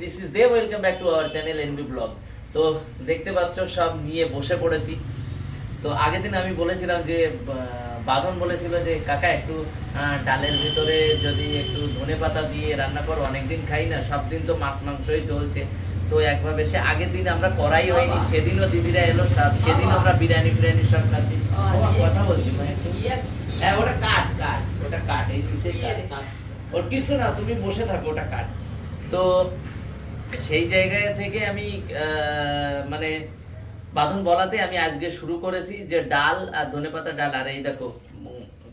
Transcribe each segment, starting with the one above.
This is the welcome back to our channel NB vlog তো দেখতে পাচ্ছ সব নিয়ে বসে পড়েছি। তো আগের দিন আমি বলেছিলাম যে বাঁধন বলেছিল যে কাকা একটু ডালের ভিতরে যদি একটু ধনে পাতা দিয়ে রান্না করো অনেকদিন খাই না সব দিন তো মাছ মাংসই চলছে। তো একভাবে সে আগের দিন আমরা করাই হয়নি সেদিনও দিদিরা এলো সেদিন আমরা বিরিয়ানি ফিরিয়ানি সব খাচ্ছি। কথা বলছি মানে হ্যাঁ ওটা কাট কাট ওটা কাট এই ওর কিছু না তুমি বসে থাকো ওটা কাট তো সেই জায়গা থেকে আমি মানে বাঁধন বলাতে আমি আজকে শুরু করেছি যে ডাল আর ধনেপাতা ডাল, আর এই দেখো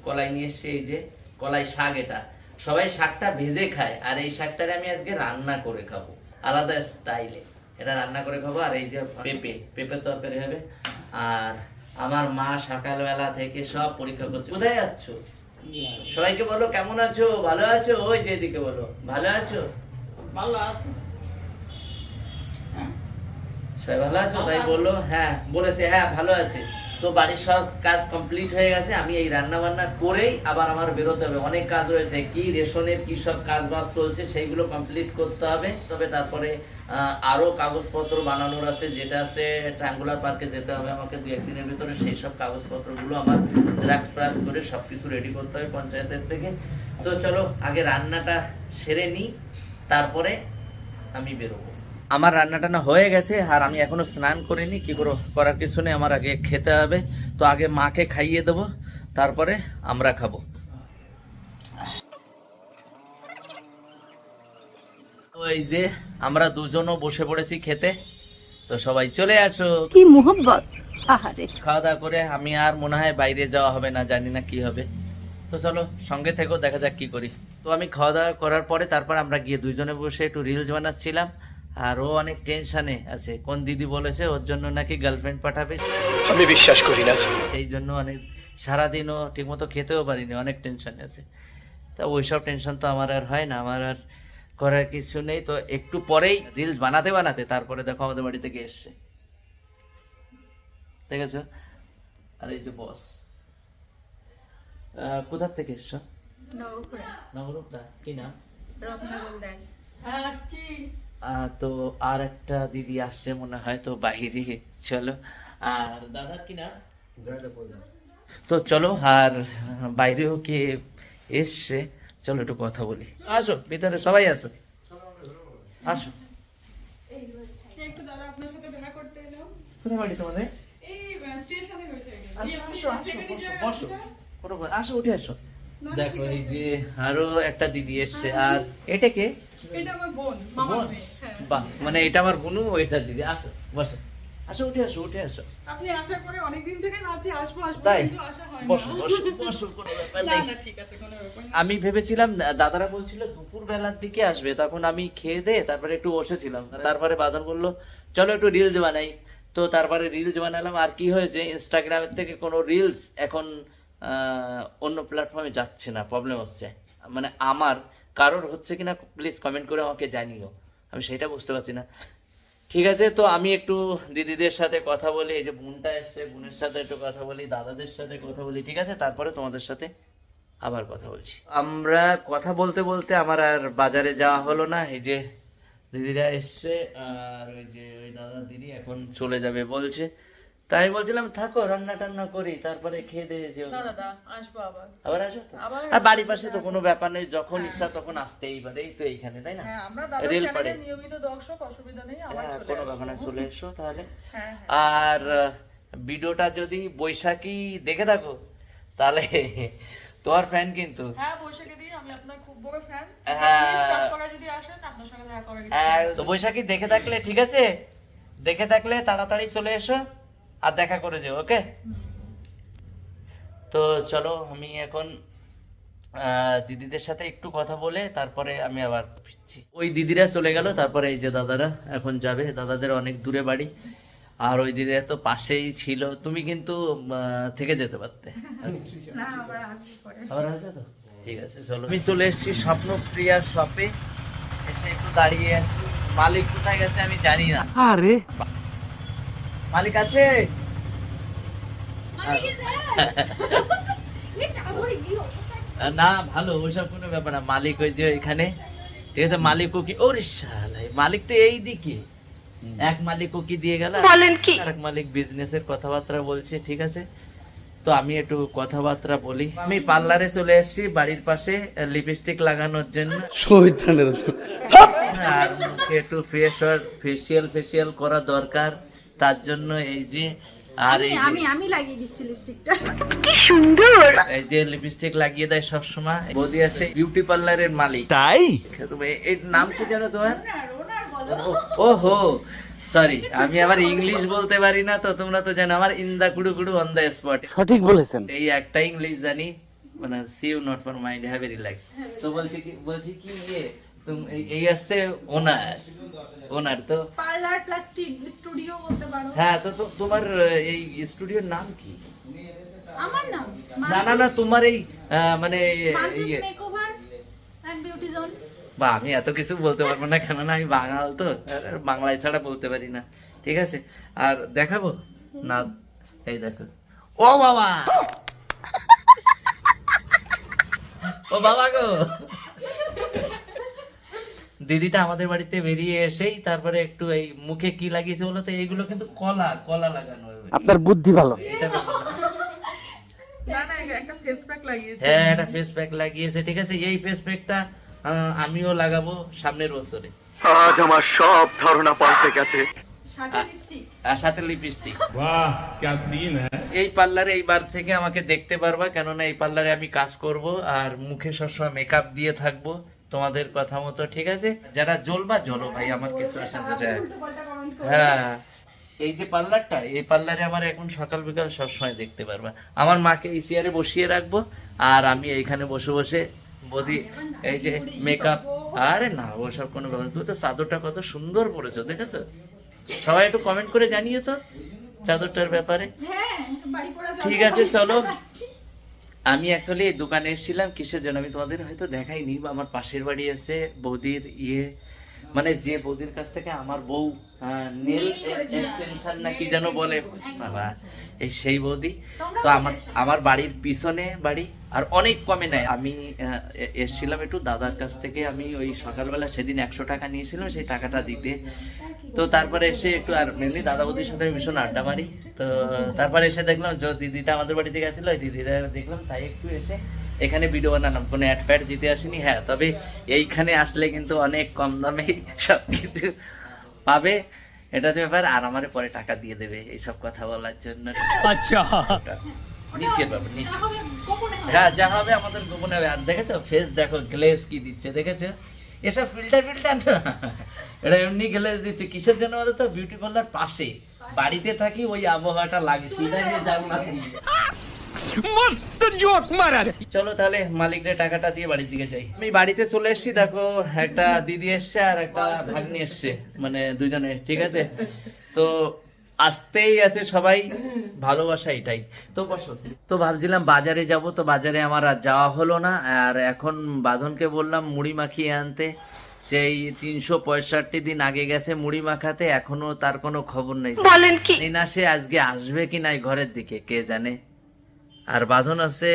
কলাই নিয়ে এসছে এই যে কলাই শাক এটা। সবাই শাকটা ভেজে খায়, আর এই শাকটারে আমি আজকে রান্না করে খাব, আলাদা স্টাইলে। এটা রান্না করে খাব, আর এই যে পেঁপে, পেঁপের তরকারি হবে। আর আমার মা সকালবেলা থেকে সব পরীক্ষা করছে। কোথায় যাচ্ছ? সবাইকে বলো, কেমন আছো? ভালো আছো? ওই যে এদিকে বলো, ভালো আছো? ভালো আছে। সবাই ভালো আছো? তাই বলল হ্যাঁ বলেছে হ্যাঁ ভালো আছে। তো বাড়ির সব কাজ কমপ্লিট হয়ে গেছে। আমি এই রান্না বান্না করেই আবার আমার বেরোতে হবে। অনেক কাজ রয়েছে। কি রেশনের কি সব কাজ বাজ চলছে সেইগুলো কমপ্লিট করতে হবে। তবে তারপরে আহ, আরও কাগজপত্র বানানোর আছে যেটা আছে ট্রাঙ্গুলার পার্কে যেতে হবে আমাকে দু একদিনের ভিতরে। সেই সব কাগজপত্রগুলো আমার জেরাক্স ফ্রাক্স করে সব কিছু রেডি করতে হবে পঞ্চায়েতের থেকে। তো চলো আগে রান্নাটা সেরে নিই। তারপরে আমি বেরোবো। আমার রান্না টান্না হয়ে গেছে আর আমি এখনও স্নান করিনি কি করো করার কিছু নেই আমার আগে খেতে হবে। তো আগে মাকে খাইয়ে দেবো তারপরে আমরা খাব। তো এই যে আমরা দুজনও বসে পড়েছি খেতে তো সবাই চলে আসো। কি মোহব্বত? আহারে। খাওয়া দাওয়া করে আমি আর মনে হয় বাইরে যাওয়া হবে না জানি না কি হবে। তো চলো সঙ্গে থেকেও দেখা যাক কি করি। তো আমি খাওয়া দাওয়া করার পরে তারপর আমরা গিয়ে দুজনে বসে একটু রিলস বানাচ্ছিলাম। আর ও অনেক টেনশনে আছে। কোন দিদি বলেছে ওর জন্য নাকি গার্লফ্রেন্ড পাঠাবে? আমি বিশ্বাস করি না। সেই জন্য অনেক সারাদিনও ঠিকমতো খেতেও পারিনি অনেক টেনশনে আছে। তা ওইসব টেনশন তো আমার আর হয় না আমার আর করার কিছু নেই। তো একটু পরেই রিলস বানাতে বানাতে তারপরে দেখো আমাদের বাড়ি থেকে এসছে। ঠিক আছে আর এই যে বস কোথার থেকে এসছো? নবরূপটা কি নাম? হ্যাঁ আসছি। তো আর একটা দিদি আসছে মনে হয় তো বাহিরে চলো। আর দাদার কি নাম? তো চলো আর বাইরেও কে এসছে? চলো একটু কথা বলি। আসো ভিতরে সবাই আসো। আসো। দাদা কোথায় বাড়ি তোমাদের? কোনো আসো উঠে আসো। দেখো এই যে আরও একটা দিদি এসছে আর এটা কে? এটা আমার বোন মামা বোন? মেয়ে হ্যাঁ। বাহ মানে এটা আমার বোনু এটা দিদি আসো বসো। আসো উঠে আসো উঠে আসো। আপনি থেকে আসব আসব তাই? কিন্তু আসা হয় না। বসো বসো বসো কোনো ব্যাপার না ঠিক আছে কোনো ব্যাপার আমি ভেবেছিলাম দাদারা বলছিল দুপুর বেলার দিকে আসবে তখন আমি খেয়ে দে তারপরে একটু বসেছিলাম তারপরে বাদন বলল চলো একটু রিলস বানাই। তো তারপরে রিলস বানালাম আর কি হয়েছে ইনস্টাগ্রামের থেকে কোনো রিলস এখন অন্য প্ল্যাটফর্মে যাচ্ছে না প্রবলেম হচ্ছে। মানে আমার, কারোর হচ্ছে কি না প্লিজ কমেন্ট করে আমাকে জানিও। আমি সেটা বুঝতে পারছি না। ঠিক আছে, তো আমি একটু দিদিদের সাথে কথা বলি, এই যে বোনটা এসছে, বোনের সাথে একটু কথা বলি, দাদাদের সাথে কথা বলি, ঠিক আছে? তারপরে তোমাদের সাথে আবার কথা বলছি। আমরা কথা বলতে বলতে আমার আর বাজারে যাওয়া হলো না, এই যে দিদিরা এসছে, আর ওই যে ওই দাদা দিদি এখন চলে যাবে বলছে। তাই বলছিলাম থাকো রান্না টান্না করি তারপরে খেয়ে দিয়ে যেও। না দাদা আসব আবার। আবার আসো তো? আর বাড়ির পাশে তো কোনো ব্যাপার নেই যখন ইচ্ছা তখন আসতেই পারে এই তো এইখানে তাই না? হ্যাঁ আমরা রেল চ্যানেলে নিয়মিত দর্শক অসুবিধা নেই আবার হ্যাঁ, চলে কোনো ব্যাপার না চলে এসো তাহলে। হ্যাঁ হ্যাঁ। আর ভিডিওটা যদি বৈশাখী দেখে থাকো তাহলে তোমার ফ্যান কিন্তু। হ্যাঁ বৈশাখী দি আমি আপনার খুব বড় ফ্যান হ্যাঁ। যদি আসেন আপনার সঙ্গে দেখা করার বৈশাখী দেখে থাকলে ঠিক আছে? দেখে থাকলে তাড়াতাড়ি চলে এসো। আর দেখা করে যেও ওকে তো চলো আমি এখন আহ, দিদিদের সাথে একটু কথা বলে তারপরে আমি আবার ফিরছি। ওই দিদিরা চলে গেল তারপরে এই যে দাদারা এখন যাবে। দাদাদের অনেক দূরে বাড়ি। আর ওই দিদিরা তো পাশেই ছিল। তুমি কিন্তু থেকে যেতে পারতে। আবার আসবে তো? ঠিক আছে চলো। আমি চলে এসেছি স্বপ্নপ্রিয়ার শপে। এসে একটু দাঁড়িয়ে আছি। মালিক কোথায় গেছে আমি জানি না। আরে মালিক আছে? না ভালো ওইসব কোনো ব্যাপার না। মালিক ওই যে এখানে ঠিক আছে? মালিকও কি ওরে শালাই মালিক তো এই দিকে। এক মালিকও কি দিয়ে গেল? বলেন কি? এক মালিক বিজনেসের কথাবার্তা বলছে ঠিক আছে? তো আমি একটু কথাবার্তা বলি। আমি পার্লারে চলে এসেছি বাড়ির পাশে লিপস্টিক লাগানোর জন্য। আর মুখে একটু ফ্রেশ ফেসিয়াল ফেসিয়াল করা দরকার। তার জন্য এই যে আর এই আমি আমি লাগিয়ে দিচ্ছি লিপস্টিকটা কি সুন্দর! এই যে লিপস্টিক লাগিয়ে দেয় সব সময় বৌদি আছে বিউটি পার্লারের মালিক। তাই? তুমি এর নাম কি জানো তোমার? ও হো সরি আমি আবার ইংলিশ বলতে পারি না তো তোমরা তো জানো আমার ইন্দা কুড়ু কুড়ু অন দ্য স্পট সঠিক বলেছেন। এই একটা ইংলিশ জানি মানে see you not for mind have a relax তো বলছি কি বলছি কি ইয়ে এই- এই আসছে ওনার ওনার তো পার্লার প্লাস স্টুডিও বলতে পারো হ্যাঁ তো তোমার এই স্টুডিওর নাম কি আমার নাম না না না তোমার এই মানে মেকওভার এন্ড বিউটি জোন বা আমি এত কিছু বলতে পারব না কেননা আমি বাঙাল তো বাংলায় ছাড়া বলতে পারি না। ঠিক আছে? আর দেখাবো? না এই দেখো। ও বাবা! ও বাবা গো! দিদিটা আমাদের বাড়িতে বেরিয়ে এসেই তারপরে একটু এই মুখে কি লাগিয়েছে বলো তো? এইগুলো কিন্তু কলা কলা লাগানো আপনার বুদ্ধি ভালো। একটা ফেস প্যাক লাগিয়েছে। ঠিক আছে? এই ফেস প্যাকটা আমিও লাগাবো সামনের সব ধারণা এই পার্লারে এইবার থেকে আমাকে দেখতে পারবা কেননা এই পার্লারে আমি কাজ করব আর মুখে সবসময় মেকআপ দিয়ে থাকব। তোমাদের কথা মতো ঠিক আছে? যারা জ্বলবা জ্বলো ভাই আমার কিছু আসেন হ্যাঁ। এই যে পার্লারটা এই পার্লারে আমার এখন সকাল বিকাল সবসময় দেখতে পারবা। আমার মাকে এই চেয়ারে বসিয়ে রাখব আর আমি এইখানে বসে বসে বদি এই যে মেকআপ আরে না ওসব কোনো ব্যাপার। তুমি তো চাদরটা কত সুন্দর পরেছো দেখেছ? সবাই একটু কমেন্ট করে জানিও তো চাদরটার ব্যাপারে। হ্যাঁ ঠিক আছে চলো। আমি অ্যাকচুয়ালি এই দোকানে এসেছিলাম কিসের জন্য? আমি তোমাদের হয়তো দেখাইনি বা আমার পাশের বাড়ি আছে বৌদির ইয়ে। মানে যে বৌদির কাছ থেকে আমার বউ নেল এক্সটেনশন না কি যেন বলে। বাবা এই সেই বৌদি। তো আমার আমার বাড়ির পিছনে বাড়ি আর অনেক কমে নেয়। আমি এসেছিলাম একটু দাদার কাছ থেকে। আমি ওই সকালবেলা সেদিন একশো টাকা নিয়েছিলাম সেই টাকাটা দিতে। তো তারপরে এসে একটু আর মেনলি দাদা বৌদির সাথে ভীষণ আড্ডা মারি। তো তারপরে এসে দেখলাম যে দিদিটা আমাদের বাড়িতে গেছিল ওই দিদিটা দেখলাম তাই একটু এসে এখানে ভিডিও বানালাম। কোনো অ্যাড প্যাড দিতে আসিনি। হ্যাঁ তবে এইখানে আসলে কিন্তু অনেক কম দামে সব কিছু পাবে। এটা তো ব্যাপার আর আমার পরে টাকা দিয়ে দেবে এইসব কথা বলার জন্য। আচ্ছা। নিচের ব্যাপার নিচে। হ্যাঁ যা হবে আমাদের গোপনে হবে। আর দেখেছ? ফেস দেখো গ্লেজ কি দিচ্ছে দেখেছ? এসব ফিল্টার ফিল্টার না। এটা এমনি গ্লেজ দিচ্ছে। কিসের জন্য বলো তো? বিউটি পার্লার পাশে। বাড়িতে থাকি ওই আবহাওয়াটা লাগে। সেটা নিয়ে জানলাম মস্ত চলো তাহলে মালিকরে টাকাটা দিয়ে বাড়ির দিকে যাই। আমি বাড়িতে চলে এসেছি দেখো একটা দিদি এসছে আর একটা ভাগ্নি এসছে। মানে দুজনে ঠিক আছে? তো আসতেই আছে সবাই। ভালোবাসা এটাই। তো বসো। তো ভাবছিলাম বাজারে যাব তো বাজারে আমার আর যাওয়া হলো না। আর এখন বাঁধনকে বললাম মুড়ি মাখিয়ে আনতে। সেই তিনশো পঁয়ষট্টি দিন আগে গেছে মুড়ি মাখাতে এখনও তার কোনো খবর নেই। বলেন কি? না সে আজকে আসবে কি নাই ঘরের দিকে কে জানে? আর বাঁধন আছে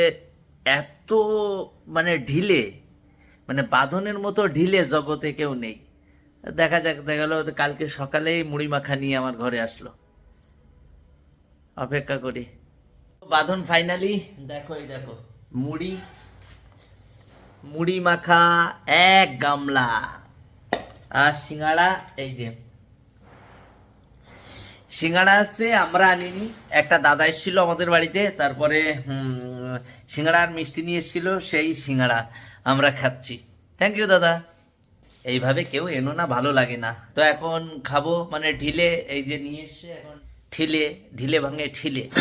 এত মানে ঢিলে মানে বাঁধনের মতো ঢিলে জগতে কেউ নেই। দেখা যাক দেখা গেল কালকে সকালেই মুড়ি মাখা নিয়ে আমার ঘরে আসলো। অপেক্ষা করি। বাঁধন ফাইনালি দেখো এই দেখো মুড়ি মুড়ি মাখা এক গামলা। আর সিঙ্গাড়া এই যে সিঙ্গাড়া আছে আমরা আনিনি একটা দাদা এসেছিল আমাদের বাড়িতে তারপরে হুম, সিঙ্গাড়া আর মিষ্টি নিয়ে এসেছিল সেই সিঙ্গাড়া আমরা খাচ্ছি। থ্যাংক ইউ দাদা। এইভাবে কেউ এনো না ভালো লাগে না। তো এখন খাব মানে ঢিলে এই যে নিয়ে এসছে এখন ঠিলে ঢিলে ভাঙে ঠিলে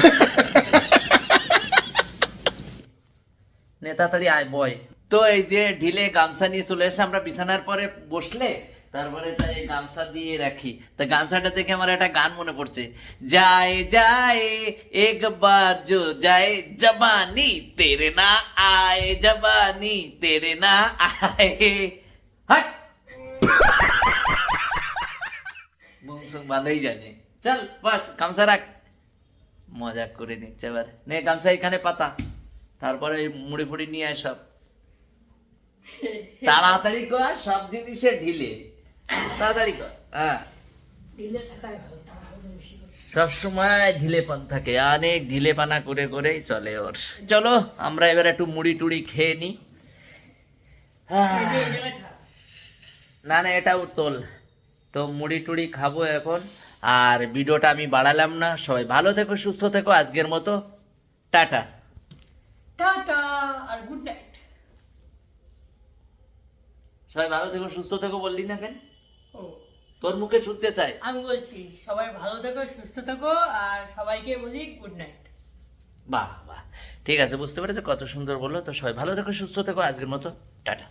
নে তাড়াতাড়ি আয় বয়। তো এই যে ঢিলে গামছা নিয়ে চলে এসে আমরা বিছানার পরে বসলে তারপরে তাই গামছা দিয়ে রাখি। তা গামছাটা দেখে আমার একটা গান মনে পড়ছে। যায় যায় একবার जो যায় জবানি তেরে না আয় জবানি তেরে না আয়। হাট! বুমসুম ভালোই জানে। চল বাস গামছা রাখ। মজা করে নিচ্ছে এবার। নে গামছা এখানে পাতা। তারপরে মুড়ি ফুড়ি নিয়ে আয় সব। তাড়াতাড়ি কর সব জিনিসে ঢিলে। তাড়াতাড়ি কর। হ্যাঁ। সবসময় ঢিলেপান থাকে অনেক ঢিলেপানা করে করেই চলে ওর। চলো আমরা এবার একটু মুড়ি টুড়ি খেয়ে নি। না না এটাও তোল। তো মুড়ি টুড়ি খাব এখন। আর ভিডিওটা আমি বাড়ালাম না। সবাই ভালো থেকো সুস্থ থেকো। আজকের মতো টাটা। টাটা আর গুড নাইট সবাই ভালো থেকো সুস্থ থেকো বললি না কেন? ও। তোর মুখে শুনতে চাই। আমি বলছি সবাই ভালো থেকো সুস্থ থেকো আর সবাইকে বলি গুড নাইট বাহ বাহ। ঠিক আছে বুঝতে পেরেছ কত সুন্দর বলল। তো সবাই ভালো থেকো সুস্থ থেকো। আজকের মতো টাটা।